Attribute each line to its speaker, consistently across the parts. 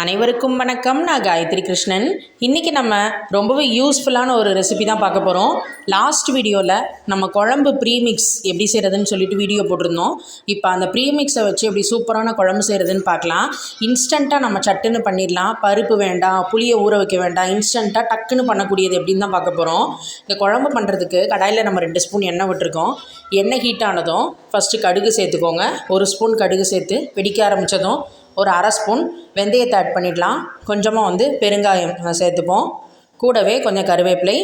Speaker 1: அனைவருக்கும் வணக்கம். நான் காயத்ரி கிருஷ்ணன். இன்றைக்கி நம்ம ரொம்பவே யூஸ்ஃபுல்லான ஒரு ரெசிபி தான் பார்க்க போகிறோம் லாஸ்ட் வீடியோவில் நம்ம குழம்பு ப்ரீமிக்ஸ் எப்படி செய்கிறதுன்னு சொல்லிட்டு வீடியோ போட்டிருந்தோம். இப்போ அந்த ப்ரீமிக்ஸை வச்சு எப்படி சூப்பரான குழம்பு செய்கிறதுன்னு பார்க்கலாம். இன்ஸ்டண்ட்டாக நம்ம சட்டுன்னு பண்ணிடலாம். பருப்பு வேண்டாம் புளியை ஊற வைக்க வேண்டாம். இன்ஸ்டண்ட்டாக டக்குன்னு பண்ணக்கூடியது எப்படின்னு தான் பார்க்க போகிறோம் இந்த குழம்பு பண்ணுறதுக்கு கடாயில் நம்ம ரெண்டு ஸ்பூன் எண்ணெய் விட்டுருக்கோம். எண்ணெய் ஹீட் ஆனதும் ஃபஸ்ட்டு கடுகு சேர்த்துக்கோங்க. ஒரு ஸ்பூன் கடுகு சேர்த்து வெடிக்க ஆரம்பித்ததும் ஒரு அரை ஸ்பூன் வெந்தயத்தை ஆட் பண்ணிடலாம். கொஞ்சமாக வந்து பெருங்காயம் சேர்த்துப்போம். கூடவே கொஞ்சம் கருவேப்பிலை.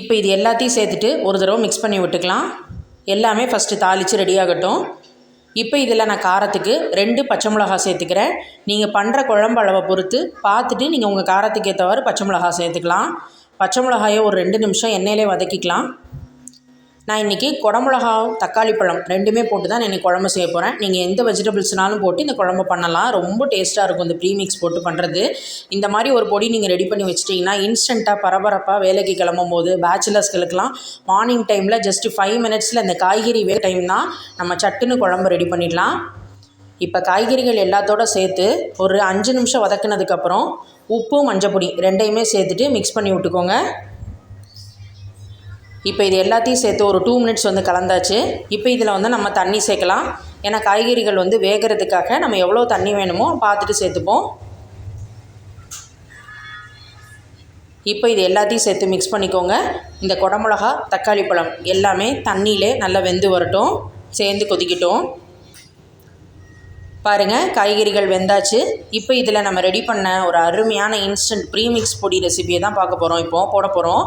Speaker 1: இப்போ இது எல்லாத்தையும் சேர்த்துட்டு ஒரு தடவை மிக்ஸ் பண்ணி விட்டுக்கலாம். எல்லாமே ஃபஸ்ட்டு தாளித்து ரெடியாகட்டும் இப்போ இதில் நான் காரத்துக்கு ரெண்டு பச்சை மிளகா சேர்த்துக்கிறேன். நீங்கள் பண்ணுற குழம்பு அளவை பொறுத்து பார்த்துட்டு நீங்கள் உங்கள் காரத்துக்கு ஏற்றவாறு பச்சை மிளகா சேர்த்துக்கலாம். பச்சை மிளகாயை ஒரு ரெண்டு நிமிஷம் எண்ணெயிலே வதக்கிக்கலாம். நான் இன்றைக்கி குடமிளகா தக்காளி பழம் ரெண்டுமே போட்டு தான் நான் இன்றைக்கி குழம்பு செய்ய போகிறேன் நீங்கள் எந்த வெஜிடபிள்ஸ்னாலும் போட்டு இந்த குழம்பு பண்ணலாம். ரொம்ப டேஸ்ட்டாக இருக்கும் இந்த ப்ரீமிக்ஸ் போட்டு பண்ணுறது இந்த மாதிரி ஒரு பொடி நீங்கள் ரெடி பண்ணி வச்சிட்டிங்கன்னா இன்ஸ்டண்ட்டாக பரபரப்பாக வேலைக்கு கிளம்பும் போது பேச்சுலர்ஸ்களுக்கெல்லாம் மார்னிங் டைமில் ஜஸ்ட்டு ஃபைவ் மினிட்ஸில் இந்த காய்கறி வே டைம் தான் நம்ம சட்டுன்னு குழம்பு ரெடி பண்ணிடலாம். இப்போ காய்கறிகள் எல்லாத்தோட சேர்த்து ஒரு அஞ்சு நிமிஷம் வதக்குனதுக்கப்புறம் உப்பு மஞ்சப்பொடி ரெண்டையுமே சேர்த்துட்டு மிக்ஸ் பண்ணி விட்டுக்கோங்க. இப்போ இது எல்லாத்தையும் சேர்த்து ஒரு டூ மினிட்ஸ் வந்து கலந்தாச்சு. இப்போ இதில் வந்து நம்ம தண்ணி சேர்க்கலாம். ஏன்னா காய்கறிகள் வந்து வேகிறதுக்காக நம்ம எவ்வளோ தண்ணி வேணுமோ பார்த்துட்டு சேர்த்துப்போம். இப்போ இது எல்லாத்தையும் சேர்த்து மிக்ஸ் பண்ணிக்கோங்க. இந்த குடமிளகா தக்காளி பழம் எல்லாமே தண்ணியிலே நல்லா வெந்து வரட்டும். சேர்ந்து கொதிக்கட்டும். பாருங்கள் காய்கறிகள் வெந்தாச்சு. இப்போ இதில் நம்ம ரெடி பண்ண ஒரு அருமையான இன்ஸ்டன்ட் ப்ரீமிக்ஸ் பொடி ரெசிபியை தான் பார்க்க போகிறோம் இப்போது போட போகிறோம்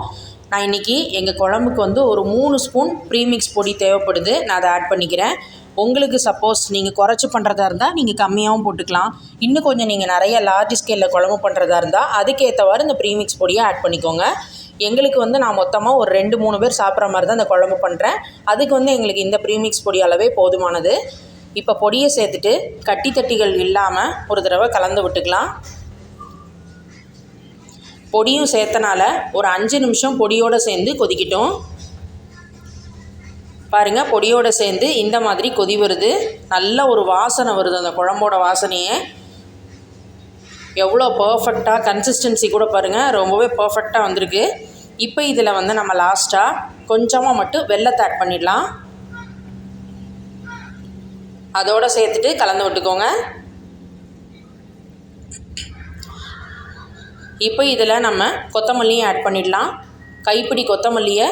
Speaker 1: நான் இன்றைக்கி எங்கள் குழம்புக்கு வந்து ஒரு மூணு ஸ்பூன் ப்ரீமிக்ஸ் பொடி தேவைப்படுது. நான் அதை ஆட் பண்ணிக்கிறேன். உங்களுக்கு சப்போஸ் நீங்கள் குறைச்சி பண்ணுறதா இருந்தால் நீங்கள் கம்மியாகவும் போட்டுக்கலாம். இன்னும் கொஞ்சம் நீங்கள் நிறைய லார்ஜ் ஸ்கேலில் குழம்பு பண்ணுறதா இருந்தால் அதுக்கேற்றவாறு இந்த ப்ரீமிக்ஸ் பொடியை ஆட் பண்ணிக்கோங்க. எங்களுக்கு வந்து நான் மொத்தமாக ஒரு ரெண்டு மூணு பேர் சாப்பிட்ற மாதிரி தான் இந்த குழம்பு பண்ணுறேன் அதுக்கு வந்து எங்களுக்கு இந்த ப்ரீமிக்ஸ் பொடி அளவே போதுமானது. இப்போ பொடியை சேர்த்துட்டு கட்டி தட்டிகள் இல்லாமல் ஒரு தடவை கலந்து விட்டுக்கலாம். பொடியும் சேர்த்தனால ஒரு அஞ்சு நிமிஷம் பொடியோடு சேர்ந்து கொதிக்கட்டும். பாருங்கள் பொடியோடு சேர்ந்து இந்த மாதிரி கொதி வருது. நல்ல ஒரு வாசனை வருது அந்த குழம்போட வாசனையே. எவ்வளோ பர்ஃபெக்டாக கன்சிஸ்டன்சி கூட பாருங்கள் ரொம்பவே பர்ஃபெக்டாக வந்திருக்கு. இப்போ இதில் வந்து நம்ம லாஸ்ட்டாக கொஞ்சமாக மட்டும் வெள்ளத்தை ஆட் பண்ணிடலாம். அதோடு சேர்த்துட்டு கலந்து விட்டுக்கோங்க. இப்போ இதில் நம்ம கொத்தமல்லியும் ஆட் பண்ணிடலாம். கைப்பிடி கொத்தமல்லியை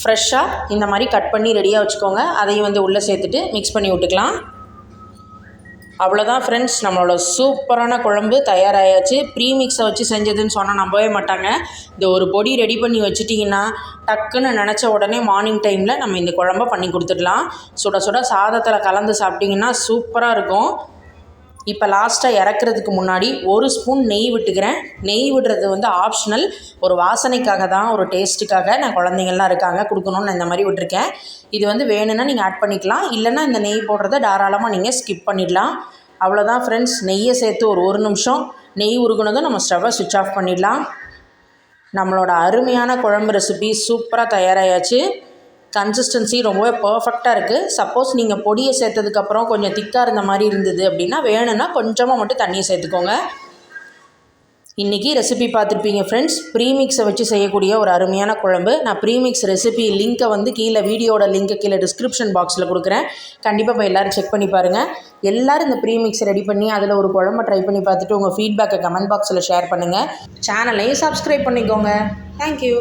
Speaker 1: ஃப்ரெஷ்ஷாக இந்த மாதிரி கட் பண்ணி ரெடியாக வச்சுக்கோங்க. அதையும் வந்து உள்ளே சேர்த்துட்டு மிக்ஸ் பண்ணி விட்டுக்கலாம். அவ்வளோதான் ஃப்ரெண்ட்ஸ் நம்மளோட சூப்பரான குழம்பு தயாராகியாச்சு ப்ரீமிக்ஸை வச்சு செஞ்சதுன்னு சொன்னால் நம்பவே மாட்டாங்க. இந்த ஒரு பொடி ரெடி பண்ணி வச்சுட்டிங்கன்னா டக்குன்னு நினச்ச உடனே மார்னிங் டைமில் நம்ம இந்த குழம்ப பண்ணி கொடுத்துடலாம். சுட சுட சாதத்தில் கலந்து சாப்பிட்டிங்கன்னா சூப்பராக இருக்கும். இப்போ லாஸ்ட்டாக இறக்குறதுக்கு முன்னாடி ஒரு ஸ்பூன் நெய் விட்டுக்கிறேன். நெய் விடுறது வந்து ஆப்ஷனல் ஒரு வாசனைக்காக தான் ஒரு டேஸ்ட்டுக்காக நான் குழந்தைங்கள்லாம் இருக்காங்க கொடுக்கணும்னு நான் இந்த மாதிரி விட்டுருக்கேன். இது வந்து வேணும்னா நீங்கள் ஆட் பண்ணிக்கலாம். இல்லைன்னா இந்த நெய் போடுறத தாராளமாக நீங்கள் ஸ்கிப் பண்ணிடலாம். அவ்வளோதான் ஃப்ரெண்ட்ஸ் நெய்யை சேர்த்து ஒரு ஒரு நிமிஷம் நெய் உருகுனதும் நம்ம ஸ்டவ்வை சுவிட்ச் ஆஃப் பண்ணிடலாம். நம்மளோட அருமையான குழம்பு ரெசிபி சூப்பராக தயாராகியாச்சு கன்சிஸ்டன்சி ரொம்பவே பர்ஃபெக்டாக இருக்குது சப்போஸ் நீங்கள் பொடியை சேர்த்ததுக்கப்புறம் கொஞ்சம் திக்காக இருந்த மாதிரி இருந்தது அப்படின்னா வேணும்னா கொஞ்சமாக மட்டும் தண்ணியை சேர்த்துக்கோங்க. இன்றைக்கி ரெசிபி பார்த்துருப்பீங்க ஃப்ரெண்ட்ஸ் ப்ரீமிக்ஸை வச்சு செய்யக்கூடிய ஒரு அருமையான குழம்பு. நான் ப்ரீமிக்ஸ் ரெசிபி லிங்க்கை வந்து கீழே வீடியோட லிங்க்கை கீழே டிஸ்கிரிப்ஷன் பாக்ஸில் கொடுக்குறேன். கண்டிப்பாக போய் எல்லோரும் செக் பண்ணி பாருங்கள் எல்லோரும் இந்த ப்ரீமிக்ஸ் ரெடி பண்ணி அதில் ஒரு குழம்ப ட்ரை பண்ணி பார்த்துட்டு உங்கள் ஃபீட்பேக்கை கமெண்ட் பாக்ஸில் ஷேர் பண்ணுங்கள் சேனலையும் சப்ஸ்கிரைப் பண்ணிக்கோங்க. தேங்க்யூ